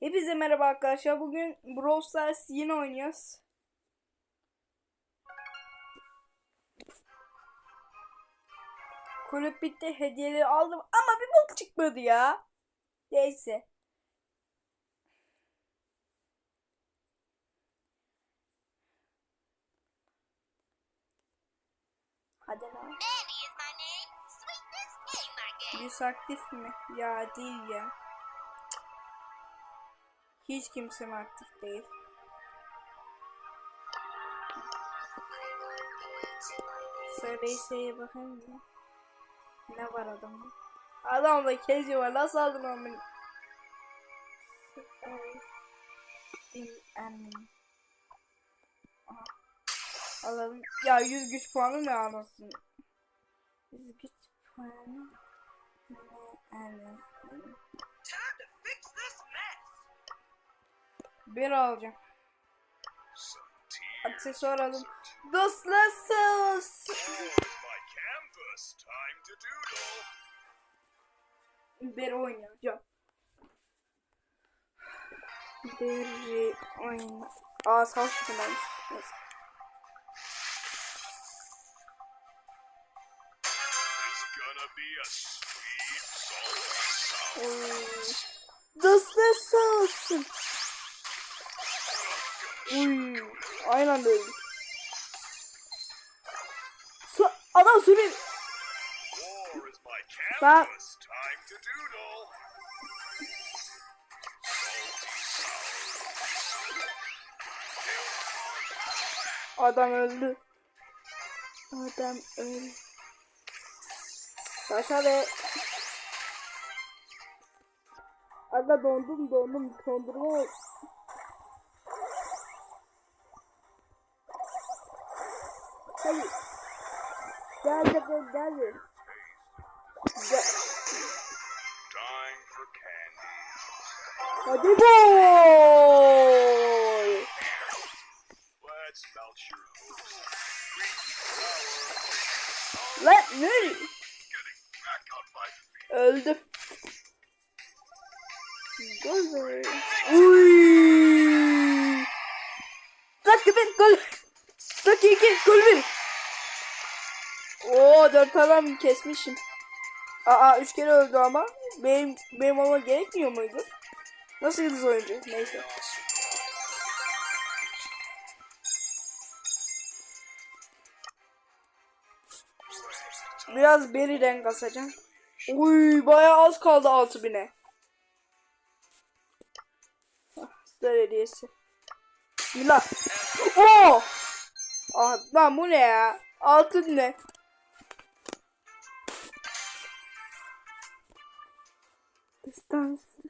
Hepinize merhaba arkadaşlar. Bugün Brawl Stars yine oynuyoruz. Kulüp bitti. Hediyeleri aldım ama bir bok çıkmadı ya. Neyse. Hadi lan. Yüz aktif mi? Ya değil ya. Hiç kimse mi aktif değil? Söyleyseye bakayım mı? Ne var adamda? Adamda kezi var. Nasıl aldın onu? Alalım. Ya 100 güç puanı ne anasını? 100 güç puanı ne anasını? Bir alacağım. Aksesuar alın. Dostlasız. Bir oynayacağım. Bir oyna. Aa savaş finalmiş. Neyse. It's gonna be a sweet, salty sound. Dostlar olsun. Uy, aynen öyle. Su, adam my Ben- Adam öldü. Adam öldü. Başa ve Aga dondum dondum dondurma Gel de gel gel. de. Gel. Time for candy. Hadi gol. Let's melt your hopes. Sweet flower. Lan ne? Getting back on my feet. Öldü. Gol be. Uy. Kaç bir gol. Kaç iki gol bir. Oo dört adam kesmişim. Aa üç kere öldü ama. Benim benim ama gerekmiyor muydu? Nasıl yıldız oyuncu? Neyse. Biraz beriden kasacağım. Uy bayağı az kaldı 6000'e. Ah, Star hediyesi. Bismillah. Oo! Ah lan bu ne ya? Altın ne? Destansı.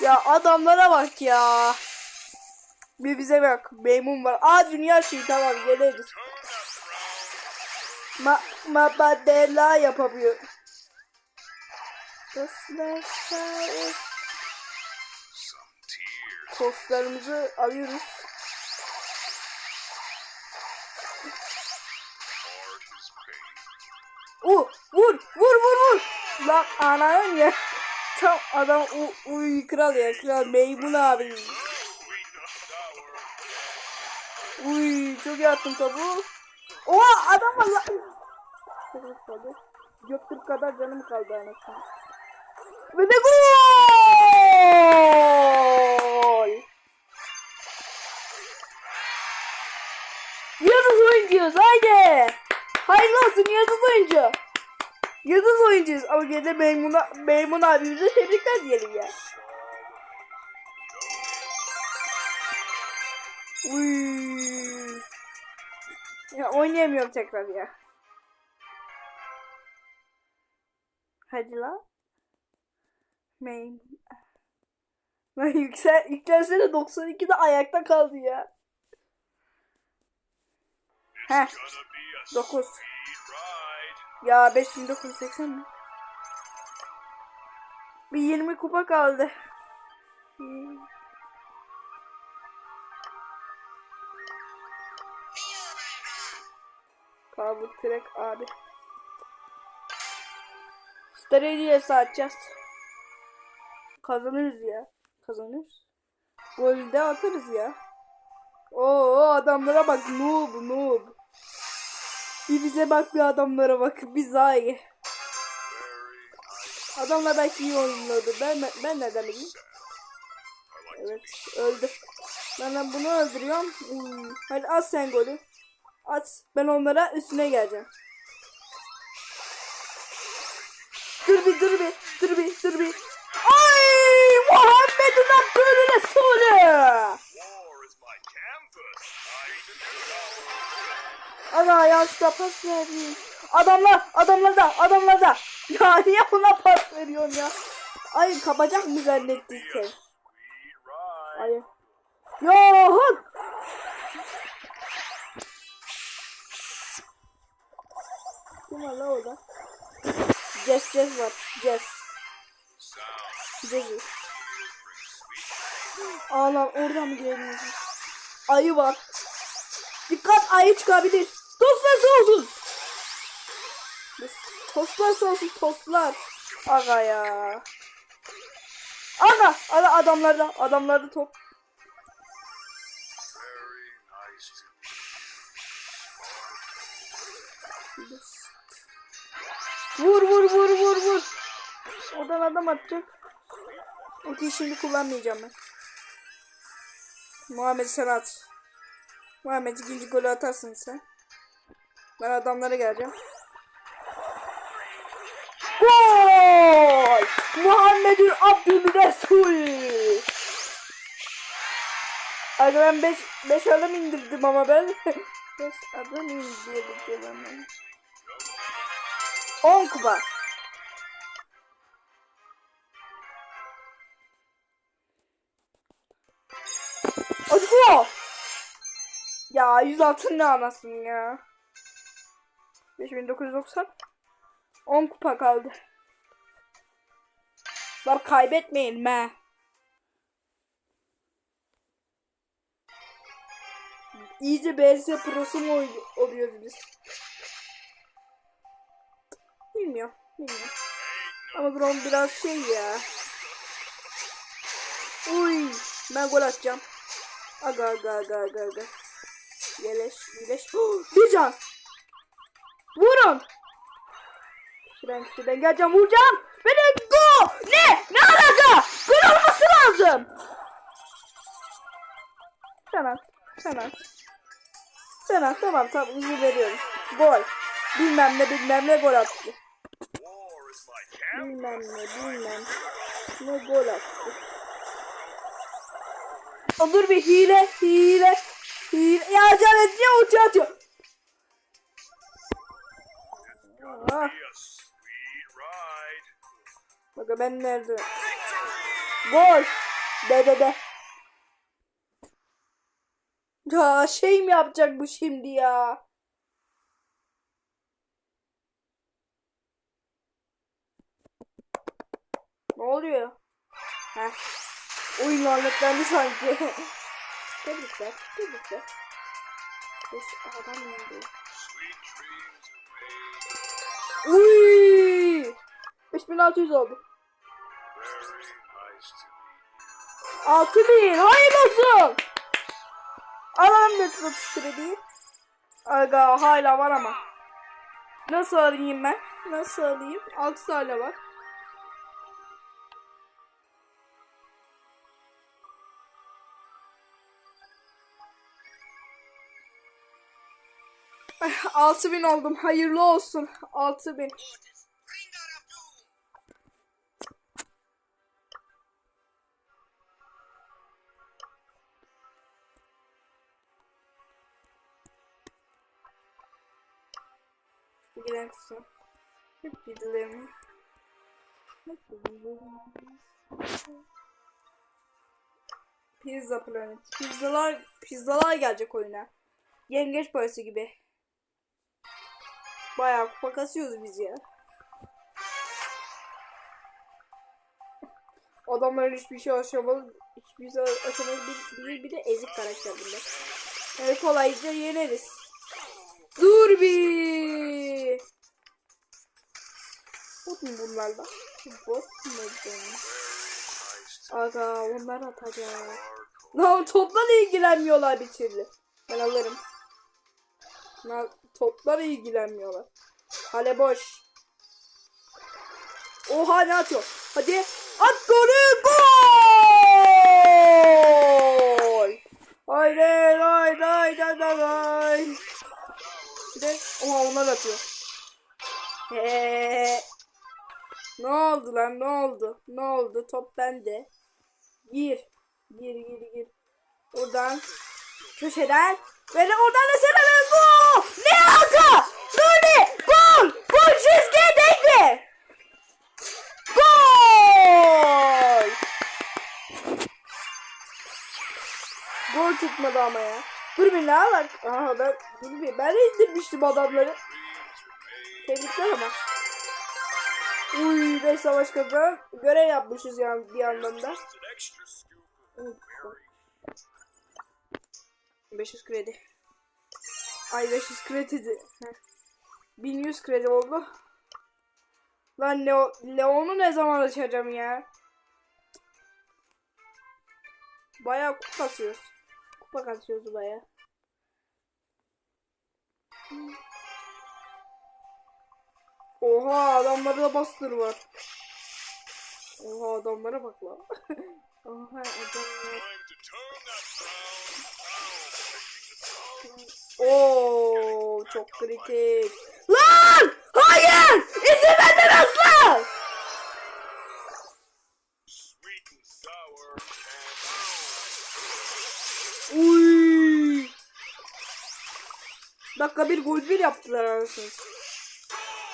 Ya adamlara bak ya. Bir bize bak. Meymun var. Aa dünya şeyi tamam geliriz. Ma mabadela yapamıyor. Dostlar. Tostlarımızı alıyoruz. Ananın ya. Tam adam u, uy kral ya kral meymun abi. Uy çok iyi attım topu. Oha adam kaldı. Göktürk kadar canım kaldı anasını. Ve de gol! Yıldız oyuncuyuz haydi. Hayırlı olsun yıldız oyuncu. Yıldız oyuncuyuz ama gene de Meymuna, Meymun abimize tebrikler diyelim ya. Uy. Ya oynayamıyorum tekrar ya. Hadi la. Meymun. Lan yüksel, yüklensene 92'de ayakta kaldı ya. Heh. 9. Ya 5980 mi? Bir 20 kupa kaldı. Kabul trek abi. Stratejiye satacağız. Kazanırız ya. Kazanırız. Gol de atarız ya. Oo adamlara bak noob noob. Bir bize bak bir adamlara bak biz daha. Adamlar belki iyi oynuyordu. Ben ben nereden bileyim? Evet öldü. Ben de bunu öldürüyorum. Hmm. Hadi at sen golü. At. Ben onlara üstüne geleceğim. Dur bir dur bir dur bir dur bir. Ay Muhammed'in Abdülü yanlışlıkla pas verdim. Adamlar adamlar da adamlar da. Ya niye ona pas veriyorsun ya? Ay kapacak mı zannettin sen? Ay. Ya hak. Kim var la orada? Jess Jess var. Jess. Sound. Jess'i. Ağlan oradan mı geliyorsun? Ayı var. Dikkat ayı çıkabilir. Tostlar olsun. Tostlar olsun tostlar. Aga ya. Aga, aga adamlarda adamlarda top. Vur vur vur vur vur. Oradan adam atacak. Okey şimdi kullanmayacağım ben. Muhammed sen at. Muhammed ikinci golü atarsın sen. Ben adamlara geleceğim. Gol! Muhammed'in Abdülresul. Aga ben 5 5 adam indirdim ama ben 5 adam indirdim ben. 10 kupa. Hadi go. Ya 106 ne anasın ya. 5990. 10 kupa kaldı. Bak kaybetmeyin me. İyice BS Pro'su mu oluyoruz biz? Bilmiyorum. Bilmiyorum. Ama drone biraz şey ya. Uy, ben gol atacağım. Aga aga aga aga aga. Geleş, geleş. Bir can. Vurun. Şuradan şuradan geleceğim vuracağım. Beni go. Ne? Ne alaka? Gol olması lazım. At. Sen at. Tamam tamam izin veriyorum. Gol. Bilmem ne bilmem ne gol attı. Bilmem ne bilmem. Ne gol attı. O dur bir hile hile hile. Ya Canet niye ulti atıyor? Ah, Be a sweet ride. bak ben nerede? Gol. De de de. Ya şey mi yapacak bu şimdi ya? Ne oluyor? Heh. Oyun lanetlendi sanki. tebrikler, tebrikler. Beş adam indi. Uy! 5600 oldu. Very nice to meet you. 6000 hayırlı olsun. Alalım da tutuştu krediyi. Aga hala var ama. Nasıl alayım ben? Nasıl alayım? 6 hala var. 6000 oldum. Hayırlı olsun. 6000. Bring that Abdul. Giden kısım. Hep gidilerim. Hep. Pizza Planet. Pizzalar, pizzalar gelecek oyuna. Yengeç parası gibi. Bayağı kupa kasıyoruz biz ya. Adamlar hiçbir şey aşamalı, hiçbir şey aşamalı bir, değil bir de ezik karakter bunlar. Yani kolayca yeneriz. Dur bir. Bot mu bunlar? onlarla. Bot mu? Aga onlar atacak. Lan topla da ilgilenmiyorlar bir türlü. Ben alırım. Da ilgilenmiyorlar. Kale boş. Oha ne atıyor? Hadi at golü gol! Haydi haydi haydi haydi. Bir de oha onlar atıyor. Ne oldu lan ne oldu? Ne oldu? Top bende. Gir. Gir gir gir. Oradan. Köşeden. Böyle oradan da hemen gol. Ne alaka? Nuri. Gol. Gol çizgiye değdi. Gol. Gol tutmadı ama ya. Dur bir ne var? Aha ben, dur bir, ben de indirmiştim adamları. Tebrikler ama. Uy be savaş kazan. Görev yapmışız yani bir yandan 500 kredi. Ay 500 kredi. de- Heh. 1100 kredi oldu. Lan Leo, Leon'u ne zaman açacağım ya? Bayağı kupa kasıyoruz. Kupa kasıyoruz bayağı. Oha adamlarda bastır var. Oha adamlara bak lan. Oha adamlar. Oo çok kritik. Lan! Hayır! İzin vermem asla! Uy! Dakika bir gol bir yaptılar arasını.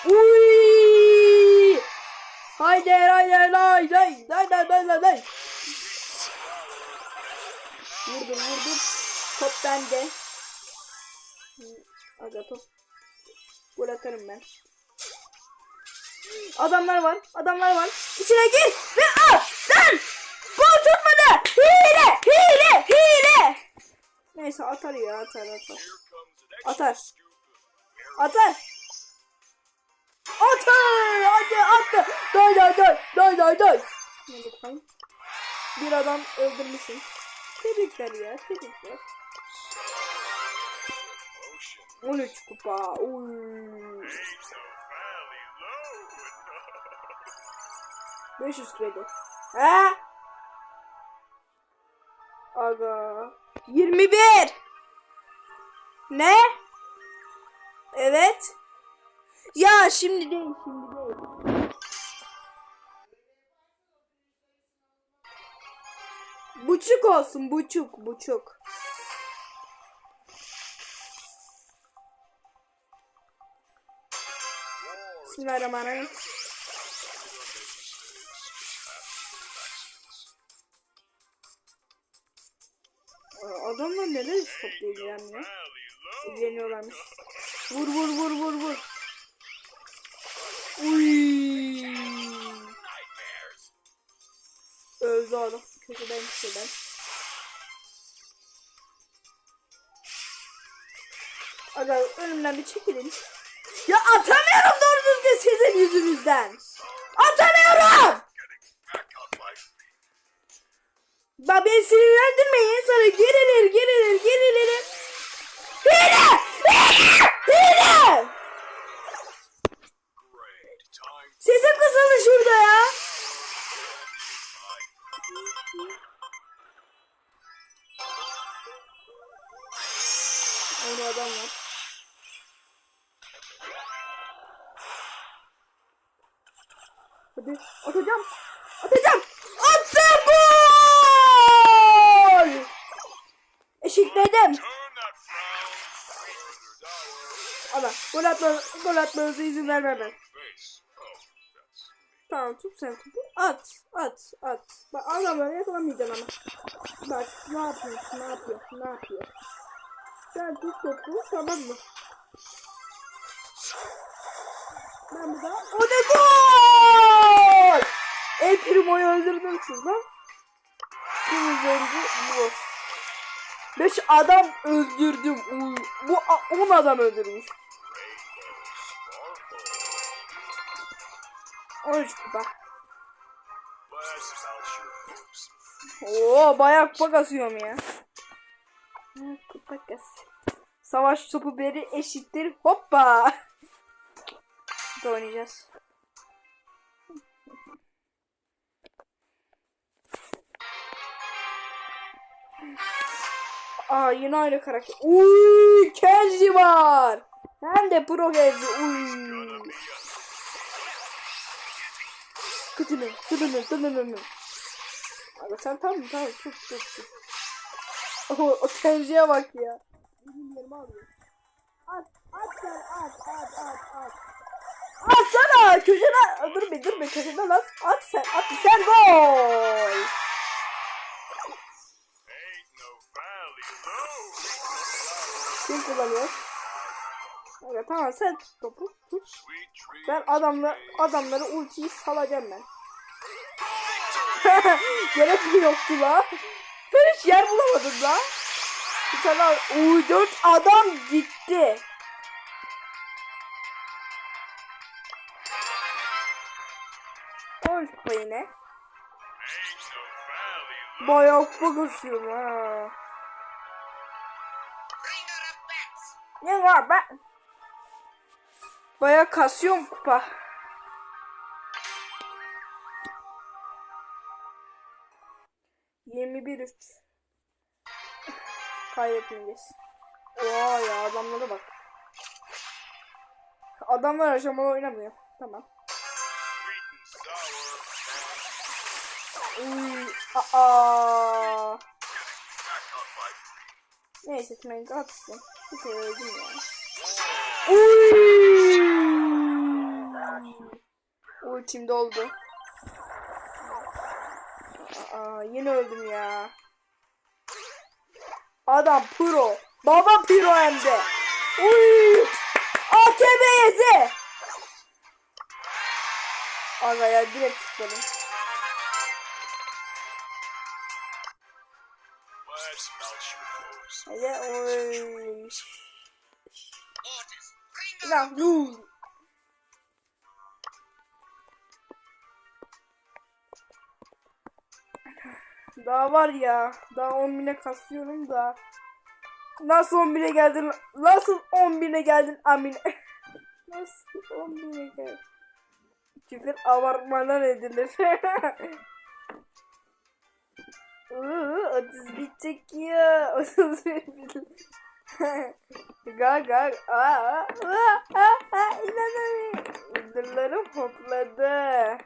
Uy! Haydi haydi haydi haydi haydi haydi haydi. Vurdum vurdum. Top bende. Aga. Gol atarım ben. Adamlar var. Adamlar var. İçine gir ve at. Lan! Gol tutmadı. Hile! Hile! Hile! Neyse atar ya atar atar. Atar. Atar. Atar! Hadi attı. Day day day. Day day day. Bir adam öldürmüşüm. Tebrikler ya. Tebrikler. Motion. 13 kupa. Uy. Makes the valley low. 500 kredi. He? Aga. 21. Ne? Evet. Ya şimdi değil, şimdi değil. Buçuk olsun, buçuk, buçuk. Bismillahirrahmanirrahim. Adamlar neler? Valley low. İlgileniyorlarmış. Vur vur vur vur vur. Uy. Öldü adam. Köşeden önümden bir çekilin. Ya atamıyorum doğru düzgün sizin yüzünüzden. Atamıyorum. Bak beni sinirlendirmeyin. Sonra gerilir gerilir gerilir. Hile! Hile! Hile! Sesim kısıldı şurada ya. Aynı adam var. Hadi atacağım. Atacağım. Attım gol! Eşitledim. Ama gol atma, gol atmanıza izin vermem ben. Tamam tut sen topu. At. At. At. Bak adamları yakalamayacaksın ama. Bak ne yapıyorsun? Ne yapıyorsun? Ne yapıyorsun? Sen tut topu tamam mı? Ben burada. O ne gol! El Primo'yu öldürdüm siz lan. Kim? Bu. Beş adam öldürdüm. Bu a- on adam öldürmüş. 13 kupa. Oo bayağı kupa kasıyorum ya. Kupa kas. Savaş topu beri eşittir. Hoppa. Bir de oynayacağız. Aa yine aynı karakter. Uy Kenji var. Hem de pro Kenji. Uy. Kıtını, kıtını, kıtını. Abi sen tamam mı? Tamam tut tut tut. O, o Kenji'ye bak ya. Bizim yerime alıyor. At, at sen at, at, at, at. At sana köşeden, dur bir dur bir köşeden at, at sen, at sen gol. Kim kullanıyor? Evet tamam sen tut topu, tut. Ben adamla, adamları ultiyi salacağım ben. Gerek mi yoktu la? Ben hiç yer bulamadım la. Bir tane Uy dört adam gitti. Kupa yine. Bayağı kupa kasıyorum ha. Ne var ben? Bayağı kasıyorum kupa. Yirmi bir üç. Kaybetmeyeceğiz. Oha ya adamlara bak. Adamlar aşamalı oynamıyor. Tamam. Uy, aa. Neyse Smenk atsın. Bir kere öldüm ya. Uy. Ultim doldu. Aa, yine öldüm ya. Adam pro. Baba pro hem de. Uy. AKB'si. Aga ya direkt tıkladım. Lan. Daha var ya. Daha 10 bine kasıyorum da. Nasıl 10 bine geldin? Nasıl 10 bine geldin Amine? Nasıl 10 bine geldin? Küfür abartmadan edilir. Uuu 31 çekiyor. 31 Ga ga aa aa aa aa inanamıyorum. Yıldırlarım hopladı.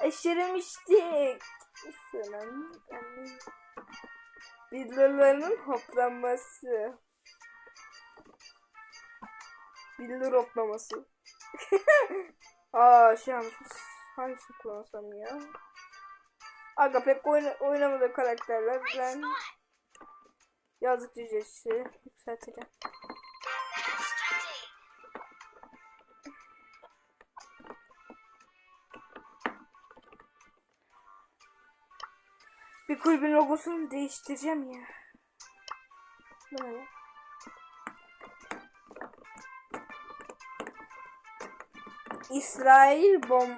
Aşırımıştık. Selam. Billurlarının hoplanması. Billur hoplaması. Aa şey yapmışız. Hangisini kullansam ya? Aga pek oyna oynamadığı karakterler. Ben yazık cücesi yükselteceğim. Bir kulübün logosunu değiştireceğim ya. Bu? İsrail bom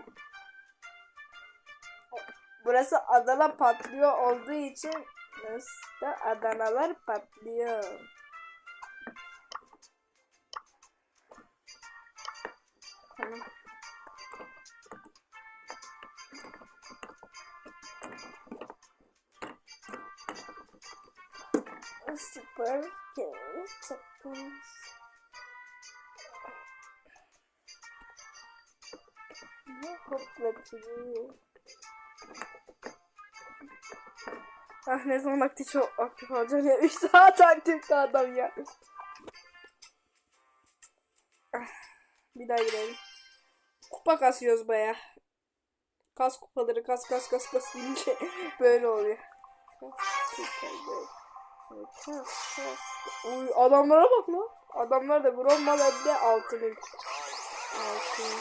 Burası Adana patlıyor olduğu için da Adanalar patlıyor. Tamam. Süper. Çok Ne hoplatıcı. Ah ne zaman aktif, çok aktif olacak ya. 3 saat aktif adam ya. Ah, Bir daha girelim. Kupa kasıyoruz baya. Kas kupaları kas kas kas kas deyince böyle oluyor. Uy adamlara bak lan. Adamlar da bronz hem de altın. Altın.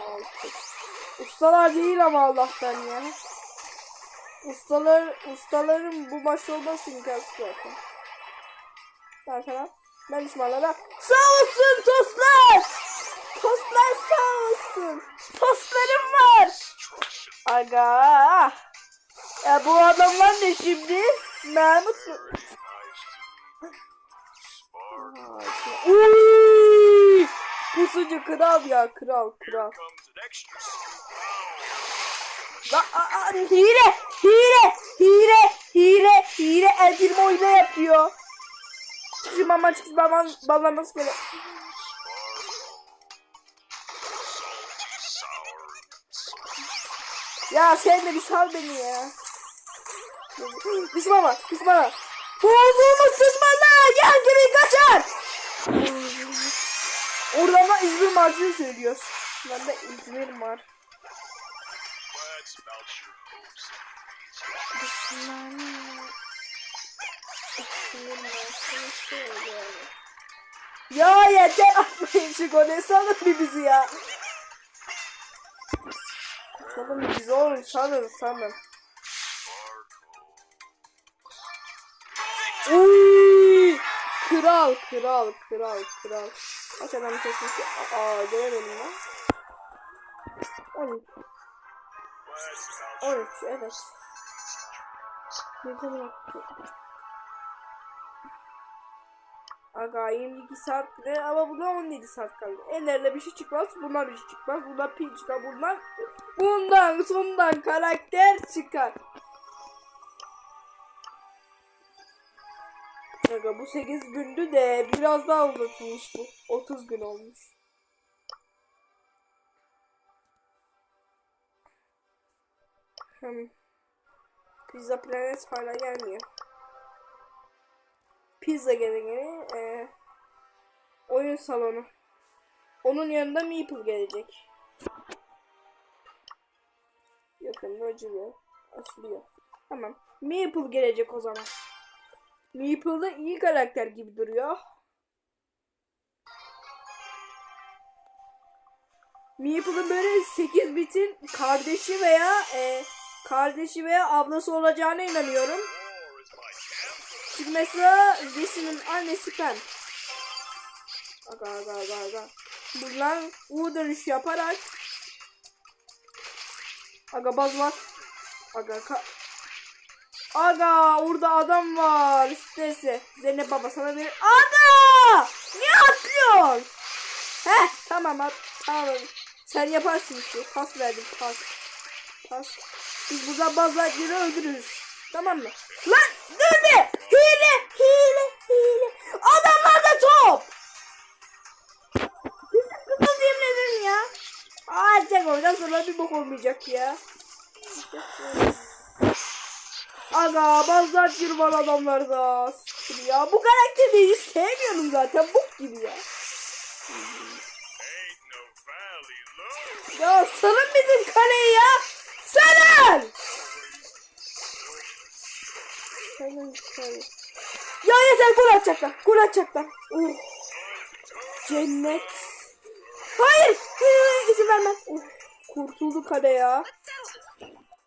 Altın. Ustalar değil ama Allah'tan ya. Ustalar, ustaların bu maç olması imkansız zaten. Sana, ben düşmanlara sağ olsun tostlar. Tostlar sağ olsun. Tostlarım var. Aga. Ya bu adamlar ne şimdi? Mahmut mu? Uy! Pusucu kral ya kral kral. La, a, a, hile, hile, hile, hile, hile. El Primo hile yapıyor. Çıkışım ama çıkışım ama bağlanması gerek. Salty sour. Ya sen de bir sal beni ya. Düşme ama, düşme ama. Bozulmuş düşmanla, gel gibi kaçar. Oradan da İzmir marşını söylüyoruz. Ben de İzmir mar. Ya yeter atmayın şu golü salın bir bizi ya. Salın bizi oğlum salın salın. Uy! Kral kral kral kral. Kaç adam kesmiş ki? Aa göremedim lan. 13 Let's melt 13 evet. Ne zaman Aga 22 saat ne ama buna 17 saat kaldı. Ellerine bir şey çıkmaz, bundan bir şey çıkmaz, bundan pil çıkar, bundan bundan sondan karakter çıkar. Aga bu 8 gündü de biraz daha uzatılmış bu. 30 gün olmuş. Hmm. Pizza Planet hala gelmiyor. Pizza gezegeni e, oyun salonu. Onun yanında Meeple gelecek. Yakında acılıyor. Asılıyor. Tamam. Meeple gelecek o zaman. Meeple da iyi karakter gibi duruyor. Meeple'ın böyle 8 bitin kardeşi veya e, kardeşi veya ablası olacağına inanıyorum. Çünkü mesela Jesse'nin annesi Pen. Aga aga aga aga. Buradan U dönüş yaparak Aga baz var. Aga ka Aga orada adam var. Neyse. Zeynep baba sana bir Aga! Niye atlıyorsun? Heh tamam at. Tamam. Sen yaparsın işte. Pas verdim pas. Pas. Biz burada bazıları öldürürüz. Tamam mı? Lan dur bir. Hile hile hile. Adamlarda top. Kızıl yemin ya. Açacak oradan sonra bir bok olmayacak ya. Aga bazılar var adamlarda. Siktir Ya bu karakteri hiç sevmiyorum zaten. Bok gibi ya. Ya salın bizim kaleyi ya. Salın. Salın salın. Ya yeter gol atacaklar. Gol atacaklar. Uh. Cennet. Hayır. İzin vermem. Uh. Kurtuldu kale ya.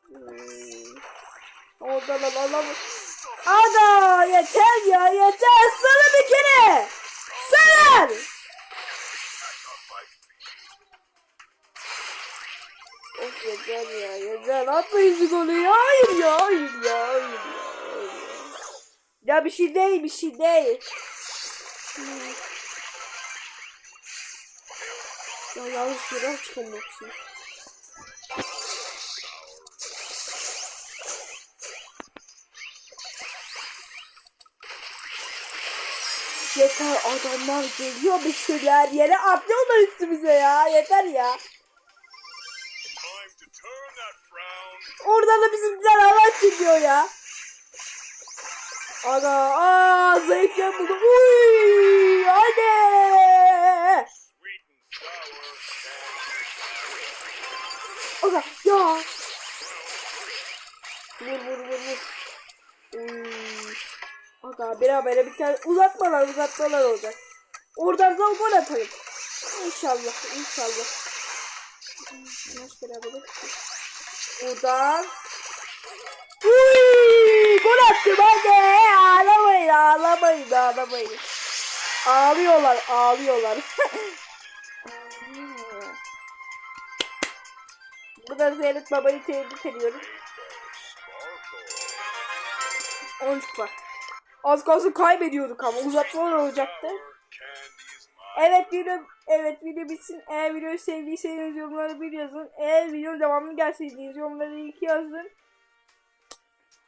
Hmm. Oradan alalım. Ada yeter ya yeter. Sana bir kere. Salın. Of yeter ya yeter. Atma yüzü golü ya. Hayır ya hayır ya hayır ya. hayır ya. Ya bir şey değil bir şey değil. Ya yanlış yere çıkamıyorsun. Yeter adamlar geliyor bir şeyler yere atlıyorlar üstümüze ya yeter ya. Oradan da bizimkiler hava çekiyor ya. Ana aa zayıf yer buldum. Uy hadi. Aga ya. Vur vur vur vur. Uy. Aga beraber bir tane uzatmalar uzatmalar olacak. Oradan da gol atalım. İnşallah inşallah. Maç beraber. Buradan. Uy, gol attım hadi. Ağlamayın ağlamayın ağlamayın. Ağlıyorlar ağlıyorlar. Buradan Zeynep babayı tebrik ediyorum. 10 var. Az kalsın kaybediyorduk ama uzatmalar olacaktı. Evet video evet video bitsin. Eğer videoyu sevdiyseniz yorumlara bir yazın. Eğer videonun devamını gelseydiniz yorumlara iki yazın.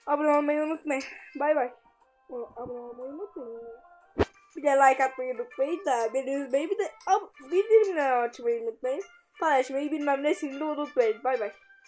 Abone olmayı unutmayın. Bay bay. Abone olmayı unutmayın. Bir de like atmayı unutmayın da beni üzmeyin. Bir de bildirimleri açmayı unutmayın. Paylaşmayı bilmem nesini de unutmayın. Bay bay.